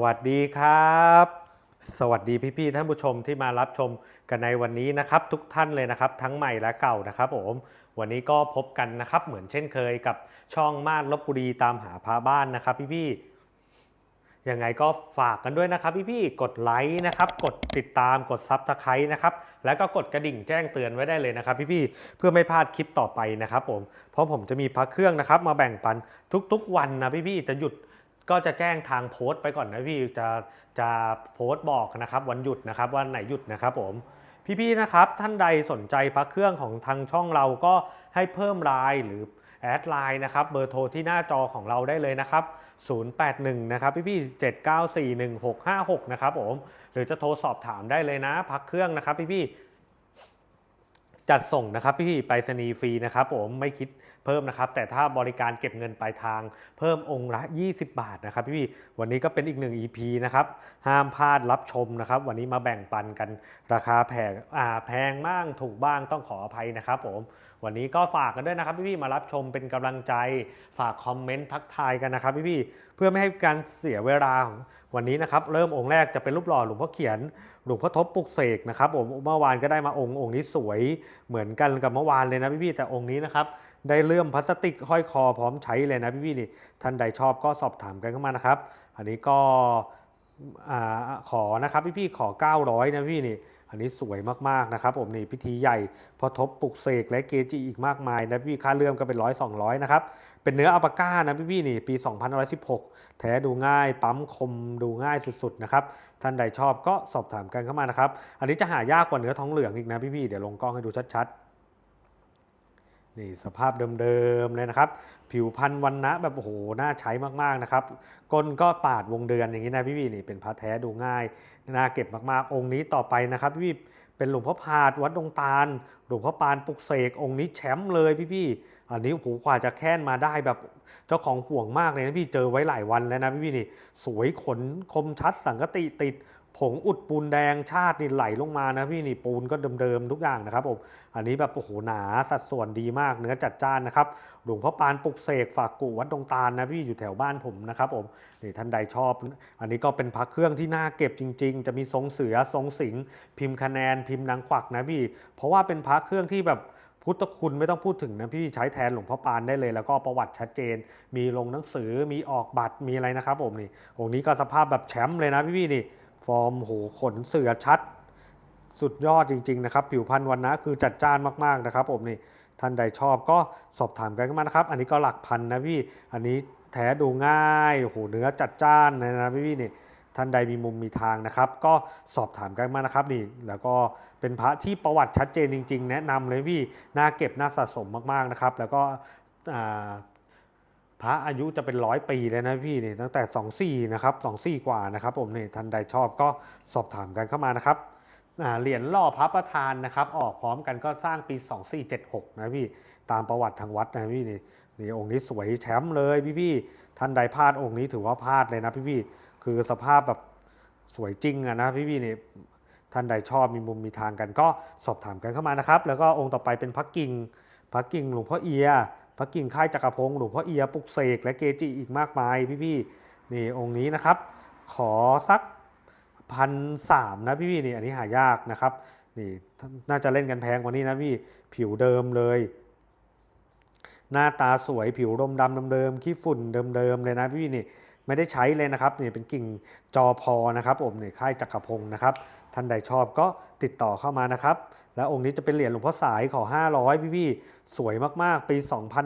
สวัสดีครับ สวัสดีพี่ๆท่านผู้ชมที่มารับชมกันในวันนี้นะครับ ทุกท่านเลยนะครับ ทั้งใหม่และเก่านะครับผมวันนี้ก็พบกันนะครับ เหมือนเช่นเคยกับช่องมาดลบบุรีตามหาพระบ้านนะครับ พี่ๆยังไงก็ฝากกันด้วยนะครับ พี่ๆกดไลค์นะครับ กดติดตามกดซับสไครต์นะครับ แล้วก็กดกระดิ่งแจ้งเตือนไว้ได้เลยนะครับ พี่ๆเพื่อไม่พลาดคลิปต่อไปนะครับ ผมเพราะผมจะมีพระเครื่องนะครับ มาแบ่งปันทุกๆวันนะพี่ๆจะหยุด ก็จะแจ้งทางโพสต์ไปก่อนนะพี่จะจะโพสต์บอกนะครับวันหยุดนะครับวันไหนหยุดนะครับผมพี่ๆนะครับท่านใดสนใจพระเครื่องของทางช่องเราก็ให้เพิ่มไลน์หรือแอดไลน์นะครับเบอร์โทรที่หน้าจอของเราได้เลยนะครับ 081 นะครับพี่ๆ7941656 นะครับผมหรือจะโทรสอบถามได้เลยนะพักเครื่องนะครับพี่ๆ จัดส่งนะครับพี่ไปรษณีย์ฟรีนะครับผมไม่คิดเพิ่มนะครับ แต่ถ้าบริการเก็บเงินปลายทาง เพิ่มองค์ละ 20 บาทนะครับพี่วันนี้ก็เป็นอีกหนึ่ง EP นะครับห้ามพลาดรับชมนะครับ วันนี้มาแบ่งปันกันราคาแพงอ่าแพงบ้างถูกบ้างต้องขออภัยนะครับผมวันนี้ก็ฝากกันด้วยนะครับพี่ๆมารับชมเป็นกำลังใจ ฝากคอมเมนต์ทักทายกันนะครับพี่ๆเพื่อไม่ให้การเสียเวลาของวันนี้นะครับเริ่มองค์แรกจะเป็นรูปหล่อหลวงพ่อเขียนหลวงพ่อทบปลุกเสกนะครับผมเมื่อวานก็ได้มาองค์องค์นี้สวยเหมือนกันกับเมื่อวานเลยนะพี่ๆแต่องค์นี้นะครับได้เลื่อมพลาสติกห้อยคอพร้อมใช้เลยนะพี่ๆนี่ท่านใดชอบก็สอบถามกันเข้ามานะครับ อันนี้ก็ อขอนะครับพี่ๆขอ 900 นะพี่นี่ อันนี้สวยมากๆนะครับผมนี่พิธีใหญ่พอทบปลุกเสกและเกจิอีกมากมายนะพี่ค่าเลื่อมก็เป็นร้อยสองร้อยนะครับ เป็นเนื้ออัปปาก้านะพี่ๆนี่ปี 2116 แท้ดูง่าย ปั๊มคมดูง่ายสุดๆนะครับ ท่านใดชอบก็สอบถามกันเข้ามานะครับ อันนี้จะหายากกว่าเนื้อทองเหลืองอีกนะพี่ๆเดี๋ยวลงกล้องให้ดูชัดๆ นี่สภาพเดิมๆเลยนะครับ ผิวพันธุ์วันนะแบบโอ้โหน่าใช้มากๆนะครับก้นก็ปาดวงเดือนอย่างนี้นะพี่ๆนี่เป็นพระแท้ดูง่ายน่าเก็บมากๆ องค์นี้ต่อไปนะครับพี่ๆเป็นหลวงพ่อพาดวัดดงตาลหลวงพ่อปานปุกเสกองค์นี้แชมป์เลยพี่ๆอันนี้โอ้โหกว่าจะแค้นมาได้แบบเจ้าของห่วงมากเลยนะพี่เจอไว้หลายวันแล้วนะพี่ๆนี่สวยขนคมชัดสังกติติด ผงอุดปูนแดงชาตินี่ไหลลงมานะพี่นี่ปูนก็เดิมๆทุกอย่างนะครับผมอันนี้แบบโอ้โหหนาสัดส่วนดีมากเนื้อจัดจ้านนะครับหลวงพ่อปานปลุกเสกฝากกูวัดดงตาลนะพี่อยู่แถวบ้านผมนะครับผมนี่ท่านใดชอบ อันนี้ก็เป็นพระเครื่องที่น่าเก็บจริง ๆ จะมีทรงเสือทรงสิงพิมพ์คะแนนพิมพ์นางขวักนะพี่ เพราะว่าเป็นพระเครื่องที่แบบพุทธคุณไม่ต้องพูดถึงนะพี่ใช้แทนหลวงพ่อปานได้เลย แล้วก็ประวัติชัดเจน มีลงหนังสือมีออกบัตรมีอะไรนะครับผมนี่องค์นี้ก็สภาพแบบแชมป์เลยนะพี่พี่ๆนี่ ฟอร์มโหขนเสือชัด สุดยอดจริง ๆ นะครับ ผิวพรรณวันนะคือจัดจ้านมาก ๆ นะครับผมนี่ท่านใดชอบก็สอบถามกันเข้ามานะครับ อันนี้ก็หลักพันนะพี่ อันนี้แท้ดูง่ายโหเนื้อจัดจ้านเลยนะพี่พี่ๆนี่ท่านใดมีมุมมีทางนะครับ ก็สอบถามกันมานะครับนี่ แล้วก็เป็นพระที่ประวัติชัดเจนจริง ๆ แนะนำเลยพี่น่าเก็บน่าสะสมมากๆนะครับ แล้วก็อ่า พระอายุจะเป็นร้อยปีเลยนะพี่เนี่ยตั้งแต่24นะครับ24กว่านะครับผมเนี่ยท่านใดชอบก็สอบถามกันเข้ามานะครับเหรียญล่อพระประธานนะครับ ออกพร้อมกันก็สร้างปี 2476 นะพี่ตามประวัติทางวัดนะพี่นี่นี่องค์นี้สวยแชมป์เลยพี่ๆท่านใดพลาดองค์นี้ถือว่าพลาดเลยนะพี่ๆคือสภาพแบบสวยจริงอะนะพี่ๆนี่ท่านใดชอบมีมุมมีทางกันก็สอบถามกันเข้ามานะครับ แล้วก็องค์ต่อไปเป็นพระกิ่งพระกิ่งหลวงพ่อเอีย พระกิ่งค่ายจักรพงศ์หลวงพ่อเอียปุกเสกและเกจิอีกมากมายพี่ๆนี่องค์นี้นะครับ ขอสักพันสามนะพี่ๆนี่อันนี้หายากนะครับนี่น่าจะเล่นกันแพงกว่านี้นะพี่ผิวเดิมเลย หน้าตาสวยผิวดมดำเดิมๆขี้ฝุ่นเดิมๆเลยนะพี่นี่ ไม่ได้ใช้เลยนะครับนี่เป็นกิ่งจอพอนะครับผมนี่ค่ายจักรพงศ์นะครับ ท่านใดชอบก็ติดต่อเข้ามานะครับ แล้วองค์นี้จะเป็นเหรียญหลวงพ่อสายขอ 500 พี่พี่ๆสวยมากๆ ปี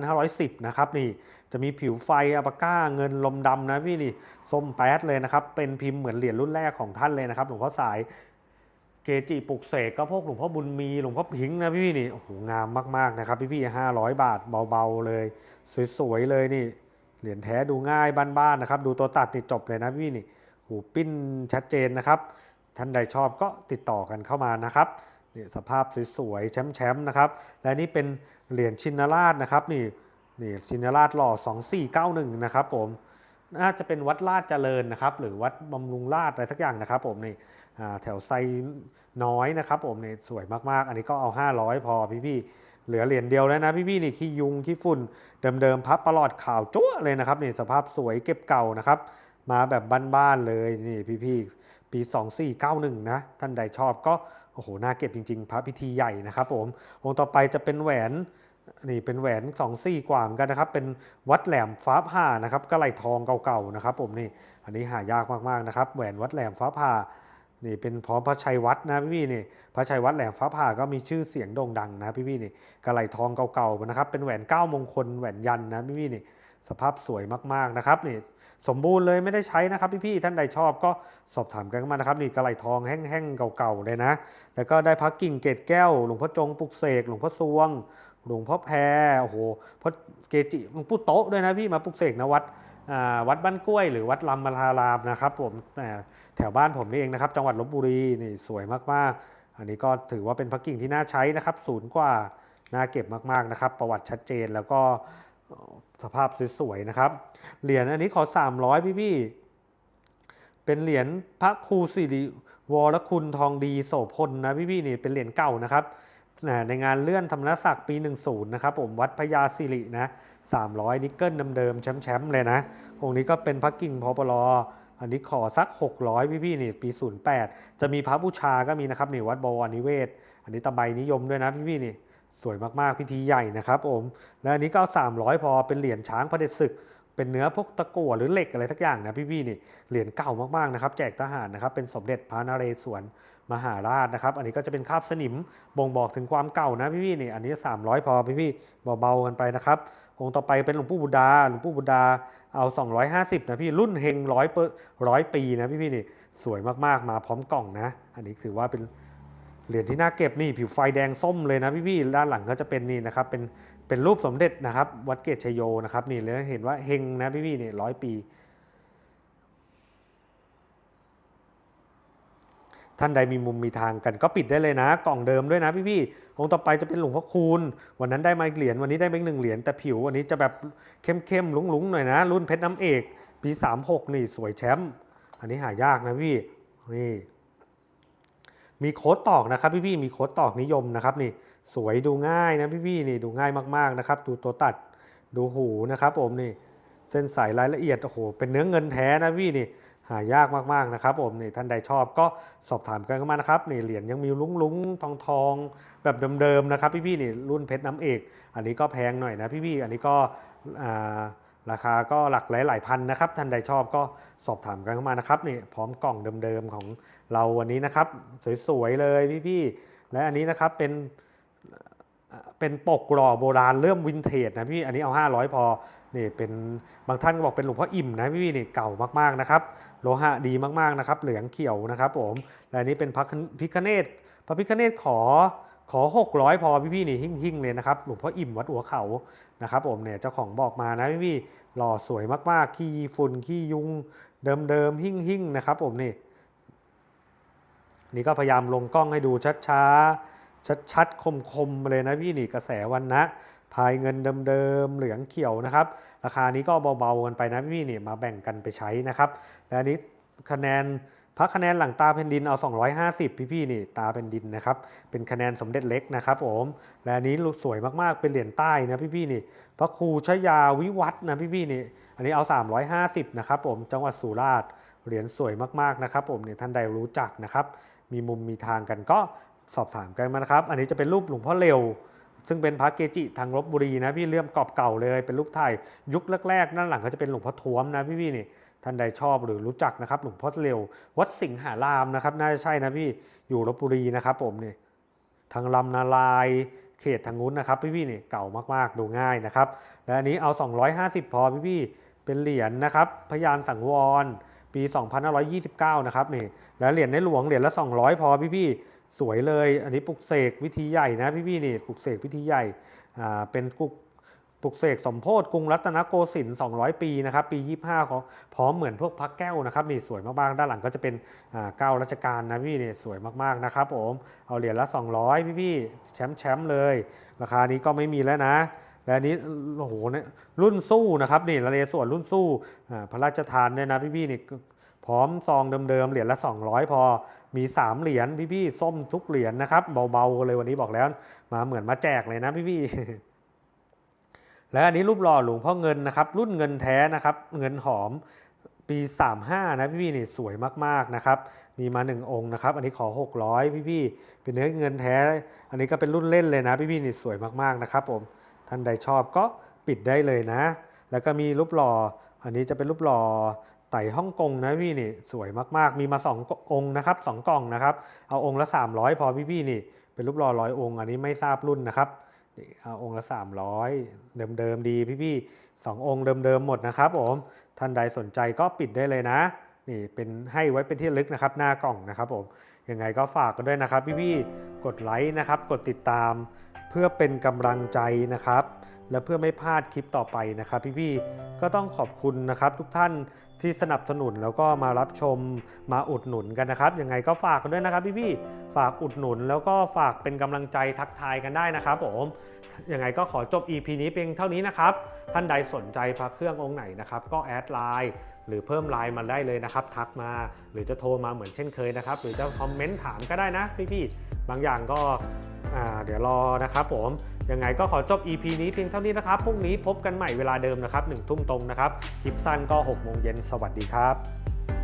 2510 นะครับนี่จะมีผิวไฟอัปปาก้าเงินลมดำนะพี่นี่ส้มแป๊ดเลยนะครับ เป็นพิมพ์เหมือนเหรียญรุ่นแรกของท่านเลยนะครับหลวงพ่อสายเกจิปลุกเสกก็พวกหลวงพ่อบุญมีหลวงพ่อพิงนะพี่นี่โอ้โหงามมากๆนะครับ พี่พี่ห้าร้อยบาทเบาๆเลย สวยๆเลยนี่ เหรียญแท้ดูง่ายบ้านๆนะครับ ดูตัวตัดติดจบเลยนะพี่นี่หูปิ้นชัดเจนนะครับ ท่านใดชอบก็ติดต่อกันเข้ามานะครับนี่สภาพสวยๆแชมป์ๆนะครับ และนี่เป็นเหรียญชินราชนะครับนี่นี่ชินราชหล่อ 2491 นะครับผม น่าจะเป็นวัดลาดเจริญนะครับหรือวัดบำรุงราชอะไรสักอย่างนะครับ ผมนี่แถวไซน้อยนะครับ ผมนี่สวยมากๆ อันนี้ก็เอา 500 พอพี่ๆเหลือเหรียญเดียวแล้วนะพี่ๆนี่ขี้ยุงขี้ฝุ่นเดิมๆพับประหลอดข่าวจั่วเลยนะครับนี่สภาพสวยเก็บเก่านะครับ มาแบบบ้านๆเลยนี่พี่ๆปี 2491 นะ ท่านใดชอบก็โอ้โหน่าเก็บจริงๆ พระพิธีใหญ่นะครับ ผมองค์ต่อไปจะเป็นแหวน นี่เป็นแหวน2ซี่กว่าเหมือนกันนะครับ เป็นวัดแหลมฟ้าผ่านะครับก็ไหลทองเก่าๆนะครับ ผมนี่ อันนี้หายากมากๆนะครับ แหวนวัดแหลมฟ้าผ่า นี่เป็นพร้อมพระชัยวัดนะพี่ๆนี่ พระชัยวัดแหลมฟ้าผ่าก็มีชื่อเสียงโด่งดังนะพี่ๆนี่กระไหลทองเก่าๆนะครับ เป็นแหวนเก้ามงคลแหวนยันนะพี่ๆนี่ สภาพสวยมากๆนะครับนี่สมบูรณ์เลยไม่ได้ใช้นะครับพี่ๆท่านใดชอบก็สอบถามกันเข้ามานะครับนี่กระไหลทองแห้งๆเก่าๆเลยนะ แล้วก็ได้พักกิ่งเกตแก้วหลวงพ่อจงปลุกเสกหลวงพ่อซวง หลวงพ่อแพรโอ้โหพระเกจิหลวงปู่โต๊ะด้วยนะพี่มาปลุกเสกนะวัดวัดบ้านกล้วย หรือวัดลำมะลารามนะครับผมแถวบ้านผมนี่เองนะครับ จังหวัดลบบุรีนี่สวยมากๆ อันนี้ก็ถือว่าเป็นพักกิ่งที่น่าใช้นะครับศูนย์กว่าน่าเก็บมากๆนะครับ ประวัติชัดเจนแล้วก็สภาพสวยๆนะครับ เหรียญอันนี้ขอ 300 พี่พี่ๆเป็นเหรียญพระครูสิริวรคุณทองดีโสพลนะพี่พี่ๆนี่เป็นเหรียญเก่านะครับ ในงานเลื่อนธรรมนศักดิ์ปี 10 นะครับผมวัดพญาสิรินะ300 นิกเกิลเดิมๆแชมป์ๆเลยนะองค์นี้ก็เป็นพระกิ่งพอปลออันนี้ขอสัก 600 พี่พี่ๆนี่ปี 08 จะมีพระบูชาก็มีนะครับนี่วัดบวรนิเวศ อันนี้ตะไบนิยมด้วยนะพี่พี่ๆนี่สวยมากๆพิธีใหญ่นะครับผม และอันนี้ก็ 300 พอเป็นเหรียญช้างพระเดชศึก เป็นเนื้อพวกตะกั่วหรือเหล็กอะไรสักอย่างนะพี่ๆนี่เหรียญเก่ามากๆนะครับ แจกทหารนะครับ เป็นสมเด็จพระนเรศวรมหาราชนะครับ อันนี้ก็จะเป็นคาบสนิมบ่งบอกถึงความเก่านะพี่ๆนี่อันนี้ 300 พอพี่ๆเบาๆกันไปนะครับองค์ต่อไปเป็นหลวงปู่บุดาหลวงปู่บุดาเอา 250 นะพี่รุ่นเฮงร้อยเปร้อยปีนะพี่ๆนี่สวยมากๆมาพร้อมกล่องนะ อันนี้ถือว่าเป็นเหรียญที่น่าเก็บนี่ผิวไฟแดงส้มเลยนะพี่ๆด้านหลังก็จะเป็นนี่นะครับเป็น เป็นรูปสมเด็จนะครับ วัดเกตชยโยนะครับนี่เลยเห็นว่าเฮงนะพี่ๆนี่ยร้อยปี ท่านใดมีมุมมีทางกันก็ปิดได้เลยนะ กล่องเดิมด้วยนะพี่ๆองค์ต่อไปจะเป็นหลวงพ่อคูณ วันนั้นได้มาเหรียญวันนี้ได้มาหนึ่งเหรียญแต่ผิววันนี้จะแบบเข้มๆลุงๆหน่อยนะ รุ่นเพชรน้ำเอก ปี 36 นี่สวยแชมป์อันนี้หายากนะพี่นี่ มีโค้ดตอกนะครับพี่ๆมีโค้ดตอกนิยมนะครับนี่สวยดูง่ายนะพี่ๆนี่ดูง่ายมากๆนะครับ ดูตัวตัดดูหูนะครับผมนี่เส้นสายรายละเอียดโอ้โหเป็นเนื้อเงินแท้นะพี่นี่หายากมากๆนะครับผมนี่ท่านใดชอบก็สอบถามกันเข้ามานะครับนี่เหรียญยังมีลุ้งๆทองทองแบบเดิมๆนะครับพี่ๆนี่รุ่นเพชรน้ำเอก อันนี้ก็แพงหน่อยนะพี่ๆอันนี้ก็อ่า ราคาก็หลักหลายๆพันนะครับ ท่านใดชอบก็สอบถามกันเข้ามานะครับนี่พร้อมกล่องเดิมๆของเราวันนี้นะครับ สวยๆเลยพี่ๆและอันนี้นะครับเป็นเอ่อเป็นปกหล่อโบราณเริ่มวินเทจนะพี่อันนี้เอา 500 พอนี่เป็นบางท่านก็บอกเป็นหลวงพ่ออิ่มนะพี่ๆนี่เก่ามากๆนะครับโลหะดีมากๆนะครับ เหลืองเขียวนะครับผมและอันนี้เป็นพระพิคเนตพระพิคเนตขอ ขอ 600 พอพี่ๆนี่หิ่งๆเลยนะครับหลวงพ่ออิ่มวัดหัวเขานะครับผมเนี่ยเจ้าของบอกมานะพี่ๆหล่อสวยมากๆ ขี้ฝุ่นขี้ยุงเดิมๆหิ่งๆนะครับผมนี่นี่ก็พยายามลงกล้องให้ดูช้าๆชัดๆคมๆเลยนะพี่นี่กระแสวันนะพายเงินเดิมๆเหลืองเขียวนะครับ ราคานี้ก็เบาๆกันไปนะพี่นี่มาแบ่งกันไปใช้นะครับ และนนี้คะแนน พักคะแนนหลังตาแผ่นดินเอา 250 พี่ๆนี่ตาแผ่นดินนะครับ เป็นคะแนนสมเด็จเล็กนะครับผมและอันนี้สวยมากๆ เป็นเหรียญใต้นะพี่ๆนี่ พระครูชยาวิวัฒน์นะพี่ๆนี่ อันนี้เอา 350 นะครับผม จังหวัดสุราษฎร์ เหรียญสวยมากๆนะครับผมเนี่ยท่านใดรู้จักนะครับ มีมุมมีทางกันก็สอบถามกันมานะครับ อันนี้จะเป็นรูปหลวงพ่อเร็วซึ่งเป็นพระเกจิทางลบบุรีนะพี่เลื่อมกรอบเก่าเลยเป็นรูปถ่ายยุคแรกๆด้านหลังก็จะเป็นหลวงพ่อท้วมนะพี่ๆนี่ ท่านใดชอบหรือรู้จักนะครับหลวงพ่อเร็ว วัดสิงหารามนะครับน่าจะใช่นะพี่อยู่ลบบุรีนะครับผมเนี่ยทางลำนาลายเขตทางนู้นนะครับพี่ๆนี่ยเก่ามากๆดูง่ายนะครับและอันนี้เอา 250 พอพี่ๆเป็นเหรียญนะครับพยานสังวรปี 2529 นะครับนี่แล้วเหรียญในหลวงเหรียญละ 200 พอพี่ๆสวยเลย อันนี้ปลุกเสกวิธีใหญ่นะพี่ๆนี่ปลุกเสกวิธีใหญ่อ่าเป็นปลุก ปลุกเสกสมโพธิกรุงรัตนโกสินทร์200 ปีนะครับปี 25เขาพร้อมเหมือนพวกพระแก้วนะครับนี่สวยมากๆ ด้านหลังก็จะเป็นเก้ารัชกาลนะพี่นี่สวยมากๆนะครับผมเอาเหรียญละ 200 พี่ๆแชมป์แชมป์เลย ราคานี้ก็ไม่มีแล้วนะและนี้โอ้โหเนี่ยรุ่นสู้นะครับนี่ระเลส่วนรุ่นสู้พระราชทานเนี่ยนะพี่ๆนี่พร้อมซองเดิมๆเหรียญละ 200 พอมี 3 เหรียญพี่ๆส้มทุกเหรียญนะครับเบาๆเลยวันนี้บอกแล้ว มาเหมือนมาแจกเลยนะพี่ๆ และอันนี้รูปหล่อหลวงพ่อเงินนะครับ รุ่นเงินแท้นะครับ เงินหอมปี 35 นะพี่ๆนี่สวยมากๆนะครับ มีมา 1 องค์นะครับ อันนี้ขอ 600 พี่ๆเป็นเนื้อเงินแท้ อันนี้ก็เป็นรุ่นเล่นเลยนะ พี่ๆนี่สวยมากๆนะครับผมท่านใดชอบก็ปิดได้เลยนะ แล้วก็มีรูปหล่อ อันนี้จะเป็นรูปหล่อไต่ฮ่องกงนะพี่นี่สวยมากๆ มีมา 2 องค์นะครับสองกล่องนะครับ เอาองค์ละ 300 พอพี่ๆนี่ เป็นรูปหล่อร้อยองค์ อันนี้ไม่ทราบรุ่นนะครับ เอาองค์ละ300 เดิมๆดีพี่ๆสององค์เดิมๆหมดนะครับผมท่านใดสนใจก็ปิดได้เลยนะนี่เป็นให้ไว้เป็นที่ลึกนะครับหน้ากล่องนะครับผมยังไงก็ฝากกันด้วยนะครับ พี่ๆกดไลค์นะครับ กดติดตามเพื่อเป็นกำลังใจนะครับ และเพื่อไม่พลาดคลิปต่อไปนะครับพี่ๆก็ต้องขอบคุณนะครับ ทุกท่านที่สนับสนุนแล้วก็มารับชมมาอุดหนุนกันนะครับยังไงก็ฝากกันด้วยนะครับพี่ๆฝากอุดหนุนแล้วก็ฝากเป็นกำลังใจทักทายกันได้นะครับผมยังไงก็ขอจบ EP นี้เพียงเท่านี้นะครับท่านใดสนใจพระเครื่ององค์ไหนนะครับก็แอดไลน์หรือเพิ่มไลน์มาได้เลยนะครับ ทักมาหรือจะโทรมาเหมือนเช่นเคยนะครับ หรือจะคอมเมนต์ถามก็ได้นะพี่ๆบางอย่างก็เดี๋ยวรอนะครับผม ยังไงก็ขอจบ EP นี้เพียงเท่านี้นะครับพรุ่งนี้พบกันใหม่เวลาเดิมนะครับหนึ่งทุ่มตรงนะครับคลิปสั้นก็6โมงเย็นสวัสดีครับ